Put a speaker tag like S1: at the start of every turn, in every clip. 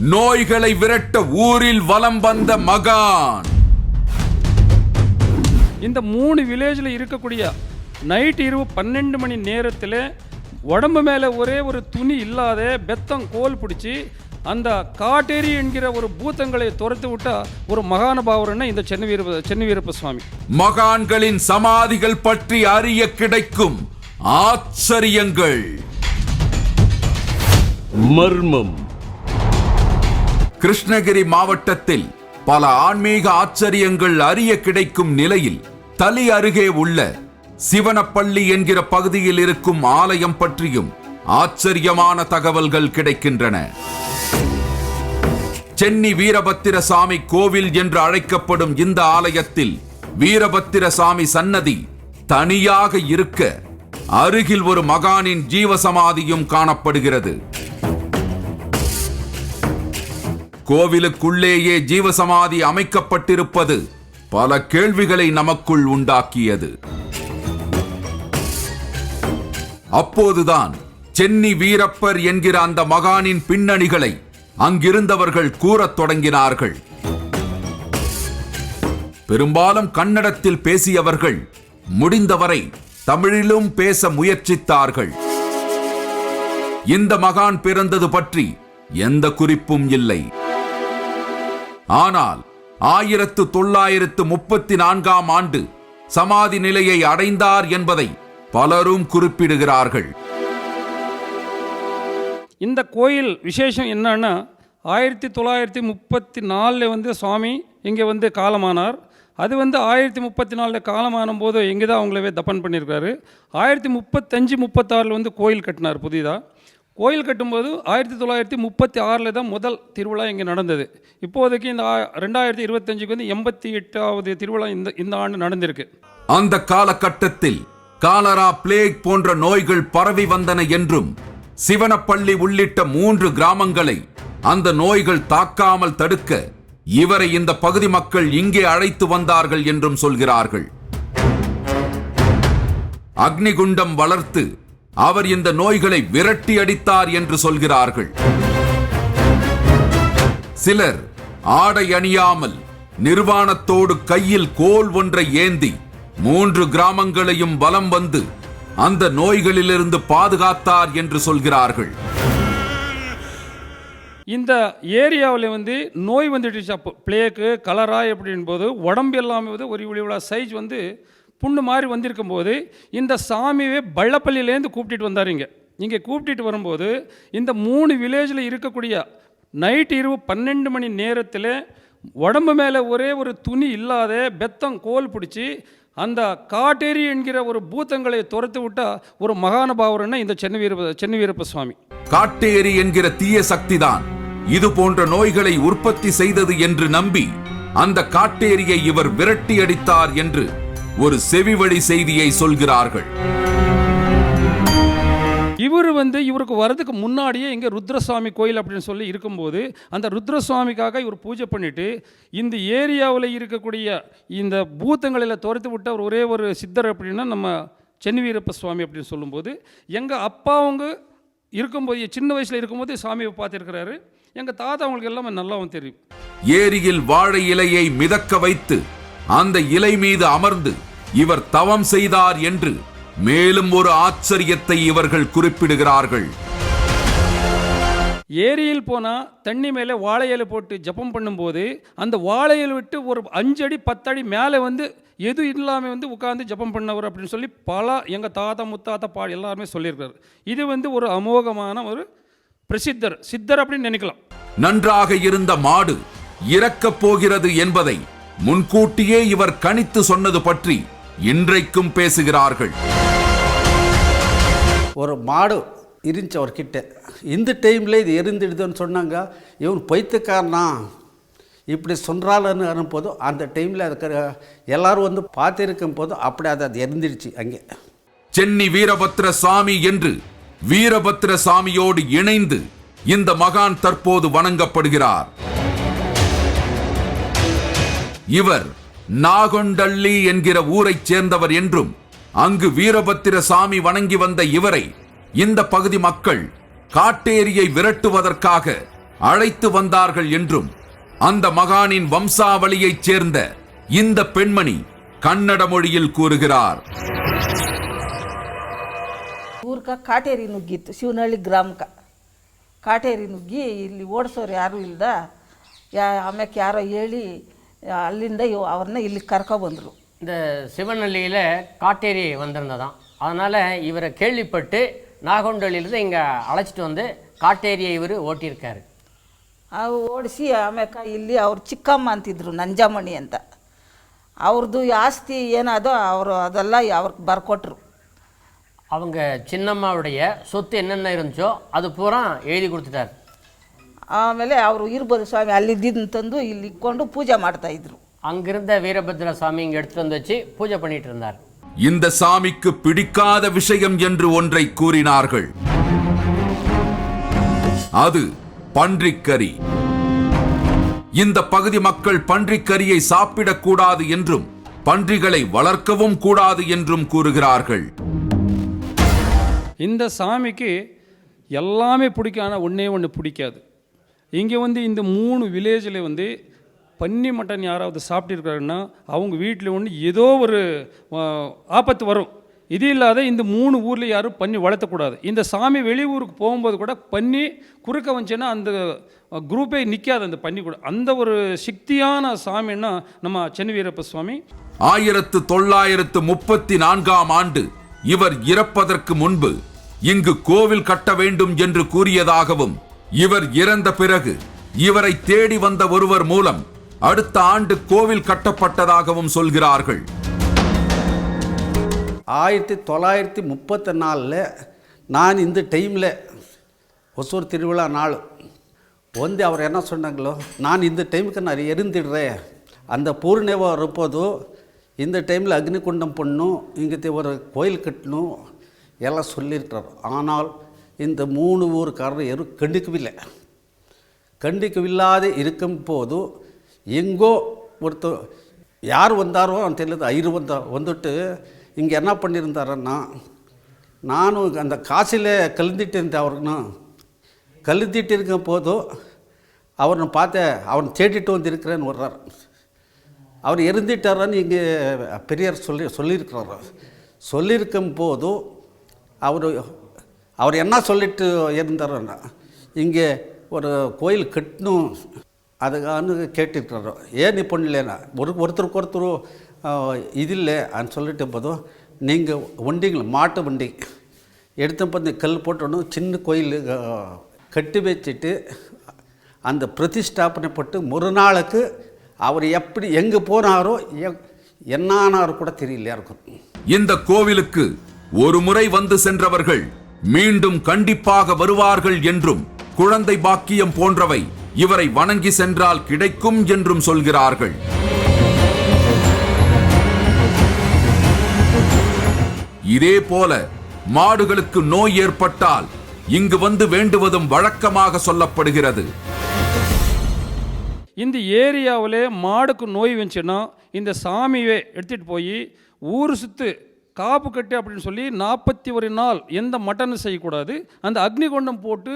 S1: நோய்களை விரட்ட ஊரில் வலம் வந்த மகான்.
S2: இந்த மூணு வில்லேஜில் இருக்கக்கூடிய நைட் இரவு பன்னெண்டு மணி நேரத்தில் உடம்பு மேலே ஒரே ஒரு துணி இல்லாத பெத்தம் கோல் பிடிச்சி அந்த காட்டேரி என்கிற ஒரு பூத்தங்களை துரத்து விட்டா ஒரு மகானுபாவர்னா இந்த சென்னை வீரப்ப சென்னை வீரப்ப சுவாமி.
S1: மகான்களின் சமாதிகள் பற்றி அறிய கிடைக்கும் ஆச்சரியங்கள்.
S3: மர்மம்.
S1: கிருஷ்ணகிரி மாவட்டத்தில் பல ஆன்மீக ஆச்சரியங்கள் அறிய கிடைக்கும் நிலையில் தலி அருகே உள்ள சிவனப்பள்ளி என்கிற பகுதியில் இருக்கும் ஆலயம் பற்றியும் ஆச்சரியமான தகவல்கள் கிடைக்கின்றன. சென்னி வீரபத்திர சாமி கோவில் என்று அழைக்கப்படும் இந்த ஆலயத்தில் வீரபத்திர சாமி சன்னதி தனியாக இருக்க அருகில் ஒரு மகானின் ஜீவசமாதியும் காணப்படுகிறது. கோவிலுக்குள்ளேயே ஜீவசமாதி அமைக்கப்பட்டிருப்பது பல கேள்விகளை நமக்குள் உண்டாக்கியது. அப்போதுதான் சென்னி வீரப்பர் என்கிற அந்த மகானின் பின்னணிகளை அங்கிருந்தவர்கள் கூறத் தொடங்கினார்கள். பெரும்பாலும் கன்னடத்தில் பேசியவர்கள் முடிந்தவரை தமிழிலும் பேச முயற்சித்தார்கள். இந்த மகான் பிறந்தது பற்றி எந்த குறிப்பும் இல்லை. ஆனால் ஆயிரத்து தொள்ளாயிரத்து முப்பத்தி நான்காம் ஆண்டு சமாதி நிலையை அடைந்தார் என்பதை பலரும் குறிப்பிடுகிறார்கள்.
S2: இந்த கோயில் விசேஷம் என்னன்னா ஆயிரத்தி தொள்ளாயிரத்தி முப்பத்தி நாலில் வந்து சுவாமி இங்கே வந்து காலமானார். அது வந்து ஆயிரத்தி முப்பத்தி நாலில் காலமான போது இங்கே தான் அவங்களவே தப்பன் பண்ணியிருக்காரு ஆயிரத்தி முப்பத்தஞ்சு முப்பத்தாறில் வந்து கோயில் கட்டினார் புதிதாக கோயில் கட்டும்போது ஆயிரத்தி தொள்ளாயிரத்தி முப்பத்தி ஆறில் தான் முதல் திருவிழா இங்கே நடந்தது. இப்போதைக்கு இந்த ரெண்டாயிரத்தி இருபத்தஞ்சுக்கு வந்து எண்பத்தி எட்டாவது திருவிழா இந்த இந்த ஆண்டு நடந்திருக்கு.
S1: அந்த காலகட்டத்தில் காலரா பிளேக் போன்ற நோய்கள் பரவி வந்தன என்றும் சிவனப்பள்ளி உள்ளிட்ட மூன்று கிராமங்களை அந்த நோய்கள் தாக்காமல் தடுக்க இவரை இந்த பகுதி மக்கள் இங்கே அழைத்து வந்தார்கள் என்றும் சொல்கிறார்கள். அக்னிகுண்டம் வளர்த்து அவர் இந்த நோய்களை விரட்டி அடித்தார் என்று சொல்கிறார்கள். சிலர் ஆடை அணியாமல் நிர்வாணத்தோடு கையில் கோல் ஒன்றை ஏந்தி மூன்று கிராமங்களையும் வலம் வந்து அந்த நோய்களிலிருந்து பாதுகாத்தார் என்று சொல்கிறார்கள்.
S2: இந்த ஏரியாவில் வந்து நோய் வந்துடுச்சு அப்போ. பிளேக்கு கலரா எப்படின் போது உடம்பு எல்லாமே வந்து ஒரு இவ்வளோ சைஸ் வந்து புண்ணு மாதிரி வந்திருக்கும் போது இந்த சாமியே பள்ளப்பள்ளியிலேருந்து கூப்பிட்டுட்டு வந்தார் இங்கே. கூப்பிட்டுட்டு வரும்போது இந்த மூணு வில்லேஜில் இருக்கக்கூடிய நைட் இரவு பன்னெண்டு மணி நேரத்தில் உடம்பு மேலே ஒரே ஒரு துணி இல்லாத பெத்தம் கோல் பிடிச்சி அந்த காட்டேரி என்கிற ஒரு பூத்தங்களை துரத்து விட்டா ஒரு மகானுபாவர்னா இந்த சென்னை வீரப்ப சென்னை வீரப்ப சுவாமி.
S1: காட்டேரி என்கிற தீய சக்தி தான் இது போன்ற நோய்களை உற்பத்தி செய்தது என்று நம்பி அந்த காட்டேரியை இவர் விரட்டி அடித்தார் என்று ஒரு செவிவழி செய்தியை சொல்கிறார்கள்.
S2: இவர் வந்து இவருக்கு வரதுக்கு முன்னாடியே இங்கே ருத்ரசுவாமி கோயில் அப்படின்னு சொல்லி இருக்கும்போது அந்த ருத்ரசுவாமிக்காக இவர் பூஜை பண்ணிட்டு இந்த ஏரியாவில் இருக்கக்கூடிய இந்த பூத்தங்களில் துரத்து விட்ட ஒரு ஒரே ஒரு சித்தர் அப்படின்னா நம்ம சென்னை வீரப்ப சுவாமி அப்படின்னு சொல்லும்போது எங்கள் அப்பா அவங்க இருக்கும்போது சின்ன வயசில் இருக்கும்போது சாமியை பார்த்துருக்கிறாரு. எங்கள் தாத்தா அவங்களுக்கு எல்லாமே நல்லாவும் தெரியும்.
S1: ஏரியில் வாழை இலையை மிதக்க வைத்து அந்த இலை மீது அமர்ந்து இவர் தவம் செய்தார் என்று மேலும் ஒரு ஆச்சரியத்தை இவர்கள் குறிப்பிடுகிறார்கள்.
S2: ஏரியில் போனால் தண்ணி மேலே வாழை இலை போட்டு ஜபம் பண்ணும்போது அந்த வாழை இலை விட்டு ஒரு அஞ்சு அடி பத்தடி மேலே வந்து எது இல்லாமல் வந்து உட்காந்து ஜபம் பண்ணவர் அப்படின்னு சொல்லி பல எங்கள் தாத்தா முத்தாத்தா பா எல்லாருமே சொல்லியிருக்காரு. இது வந்து ஒரு அமோகமான ஒரு பிரசித்தர். சித்தர் அப்படின்னு நினைக்கலாம்.
S1: நன்றாக இருந்த மாடு இறக்கப் போகிறது என்பதை முன்கூட்டியே இவர் கணித்து சொன்னது பற்றி இன்றைக்கும் பேசுகிறார்கள்.
S4: ஒரு மாடு இருந்துச்சு அவர்கிட்ட. இந்த டைமில் இது எரிந்துடுதுன்னு சொன்னாங்க. இவன் பைத்தியக்காரனா? இப்படி சொல்கிறாள்னு அனுப்போது அந்த டைமில் அதுக்கு எல்லாரும் வந்து பார்த்திருக்கும் போது அப்படி அது அது எரிந்துடுச்சு அங்கே.
S1: சென்னி வீரபத்ர சாமி என்று வீரபத்ர சாமியோடு இணைந்து இந்த மகான் தற்போது வணங்கப்படுகிறார். இவர் நாகொண்டள்ளி என்கிற ஊரைச் சேர்ந்தவர் என்றும் அங்கு வீரபத்திர சாமி வணங்கி வந்த இவரை இந்த பகுதி மக்கள் காட்டேரியை விரட்டுவதற்காக அழைத்து வந்தார்கள் என்றும் அந்த மகானின் வம்சாவளியைச் சேர்ந்த இந்த பெண்மணி கன்னட மொழியில் கூறுகிறார்
S3: ಊರ್ಕ ಕಾಟೇರಿ ನುಗ್ಗಿತ್ತು ಶಿವನಹಳ್ಳಿ ಗ್ರಾಮಕ್ಕೆ ಕಾಟೇರಿ ನುಗ್ಗಿ ಇಲ್ಲಿ ಓಡಿಸೋರು ಯಾರೂ ಇಲ್ದ ಯಾ ಆಮ್ಯಾಕೆ ಯಾರೋ ಹೇಳಿ ಅಲ್ಲಿಂದ ಇವ್ ಅವ್ರನ್ನ ಇಲ್ಲಿಗೆ ಕರ್ಕೊಬಂದರು
S5: இந்த சிவநல்லியில் காட்டேரி வந்திருந்ததாம் அதனால் இவரை கேள்விப்பட்டு நாகொண்டலிலிருந்து இங்கே அழைச்சிட்டு வந்து காட்டேரியை இவர் ஓட்டியிருக்காரு
S3: ಅವು ಓಡಿಸಿ ಆಮ್ಯಾಕ ಇಲ್ಲಿ ಅವ್ರು ಚಿಕ್ಕಮ್ಮ ಅಂತಿದ್ರು ನಂಜಾಮಣಿ ಅಂತ ಅವ್ರದ್ದು ಆಸ್ತಿ ಏನದೋ ಅವರು ಅದೆಲ್ಲ ಅವ್ರಿಗೆ ಬರ್ಕೊಟ್ರು
S5: அவங்க சின்னம்மாவுடைய சொத்து என்னென்ன இருந்துச்சோ அது பூரா எழுதி கொடுத்துட்டார்
S3: ಆಮೇಲೆ ಅವರು ಇರ್ಬೋದು ಸ್ವಾಮಿ ಅಲ್ಲಿದ್ದನ್ನು ತಂದು ಇಲ್ಲಿ ಇಕ್ಕೊಂಡು ಪೂಜೆ ಮಾಡ್ತಾಯಿದ್ರು
S5: அங்கிருந்த வீரபத்ர சாமி இங்கே எடுத்துட்டு வந்து வச்சு பூஜை பண்ணிட்டு இருந்தார்
S1: இந்த சாமிக்கு பிடிக்காத விஷயம் என்று ஒன்றை கூறினார்கள் அது பன்றிக்கறி இந்த பகுதி மக்கள் பன்றிக்கறியை சாப்பிடக்கூடாது என்றும் பன்றிகளை வளர்க்கவும் கூடாது என்றும் கூறுகிறார்கள்
S2: இந்த சாமிக்கு எல்லாமே பிடிக்கும் ஆனால் ஒன்றே ஒன்று பிடிக்காது இங்கே வந்து இந்த மூணு வில்லேஜில் வந்து பன்னி மட்டன் யாராவது சாப்பிட்டுருக்காருன்னா அவங்க வீட்டில் ஒன்று ஏதோ ஒரு ஆபத்து வரும். இது இல்லாத இந்த மூணு ஊரில் யாரும் பன்னி வளர்த்தக்கூடாது. இந்த சாமி வெளியூருக்கு போகும்போது கூட பன்னி குறுக்க வந்துச்சுன்னா அந்த குரூப்பே நிற்காது அந்த பன்னி கூட. அந்த ஒரு சக்தியான சாமின்னா நம்ம சென்னை வீரப்ப சுவாமி.
S1: ஆயிரத்து தொள்ளாயிரத்து முப்பத்தி நான்காம் ஆண்டு இவர் இறப்பதற்கு முன்பு இங்கு கோவில் கட்ட வேண்டும் என்று கூறியதாகவும் இவர் இறந்த பிறகு இவரை தேடி வந்த ஒருவர் மூலம் அடுத்த ஆண்டு கோவில் கட்டப்பட்டதாகவும் சொல்கிறார்கள்.
S4: ஆயிரத்தி தொள்ளாயிரத்தி முப்பத்தி நாலில் நான் இந்த டைமில் ஒசூர் திருவிழா நாள். வந்து அவர் என்ன சொன்னாங்களோ நான் இந்த டைமுக்கு நான் எரிந்துடுறேன். அந்த பூர்ணிவா இருப்பதோ இந்த டைமில் அக்னிகுண்டம் பண்ணும் இங்கே ஒரு கோயில் கட்டணும் எல்லாம் சொல்லியிருக்கிறார். ஆனால் இந்த மூணு ஊருக்காரர் யாரும் கண்டிக்கவில்லை. கண்டிக்கவில்லாத இருக்கும் போது எங்கோ ஒருத்தர் யார் வந்தாரோ அவன் தெரியல ஐயர் வந்தா வந்துட்டு இங்கே என்ன பண்ணியிருந்தாருன்னா நானும் அந்த காசில் கலந்துட்டு இருந்தேன் அவருக்குன்னு. கலந்துட்டு இருக்கும் போதும் அவனை பார்த்தேன் அவன் தேடிட்டு வந்திருக்கிறேன்னு வர்றார். அவர் இருந்துட்டாரான்னு இங்கே பெரியார் சொல்லி சொல்லியிருக்கிறார். சொல்லியிருக்கும் போதும் அவர் அவர் என்ன சொல்லிட்டு இருந்தாருன்னா இங்கே ஒரு கோயில் கட்டணும் அதுக்கானு கேட்டுருக்கிறாரு ஏன் நீ பண்ணலன்னா ஒரு ஒருத்தருக்கு ஒருத்தர் இது இல்லை அன்னு சொல்லிட்டு போதும். நீங்கள் வண்டிங்கள மாட்டு வண்டி எடுத்து பார்த்து கல் போட்டணும் சின்ன கோயில் கட்டி வச்சுட்டு அந்த பிரதிஷ்டாபனை பட்டு அவர் எப்படி எங்கே போனாரோ எ- என்னானாரோ கூட தெரியலையா இருக்கும்.
S1: இந்த கோவிலுக்கு ஒரு முறை வந்து சென்றவர்கள் மீண்டும் கண்டிப்பாக வருவார்கள் என்றும் குழந்தை பாக்கியம் போன்றவை இவரை வணங்கி சென்றால் கிடைக்கும் என்றும் சொல்கிறார்கள். இதே போல மாடுகளுக்கு நோய் ஏற்பட்டால் இங்கு வந்து வேண்டுவதும் வழக்கமாக சொல்லப்படுகிறது.
S2: இந்த ஏரியாவில் மாடுக்கு நோய் வந்துச்சுன்னா இந்த சாமியை எடுத்துகிட்டு போய் ஊர் சுத்து காப்பு கட்டு அப்படின்னு சொல்லி நாற்பத்தி ஒரு நாள் எந்த மட்டனும் செய்யக்கூடாது. அந்த அக்னிகுண்டம் போட்டு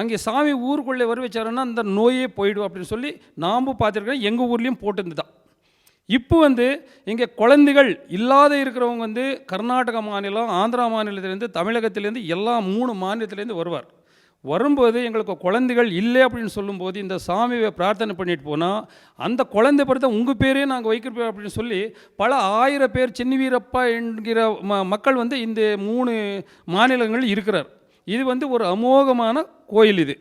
S2: அங்கே சாமி ஊருக்குள்ளே வர வச்சாருன்னா அந்த நோயே போயிடும் அப்படின்னு சொல்லி நாம் பார்த்துருக்கேன் எங்கள் ஊர்லேயும் போட்டுருந்துதான். இப்போ வந்து இங்கே குழந்தைகள் இல்லாத இருக்கிறவங்க வந்து கர்நாடக மாநிலம் ஆந்திரா மாநிலத்திலேருந்து தமிழகத்திலேருந்து எல்லா மூணு மாநிலத்திலேருந்து வருவார். வரும்போது எங்களுக்கு குழந்தைகள் இல்லை அப்படின்னு சொல்லும்போது இந்த சாமியை பிரார்த்தனை பண்ணிட்டு போனால் அந்த குழந்தை பிறந்த உங்கள் பேரே நாங்கள் வைக்கிறோம் அப்படின்னு சொல்லி பல ஆயிரம் பேர் சின்ன வீரப்பா என்கிற ம மக்கள் வந்து இந்த மூணு மாநிலங்கள் இருக்கிறார். இது வந்து ஒரு அமோகமான கோயில் இது.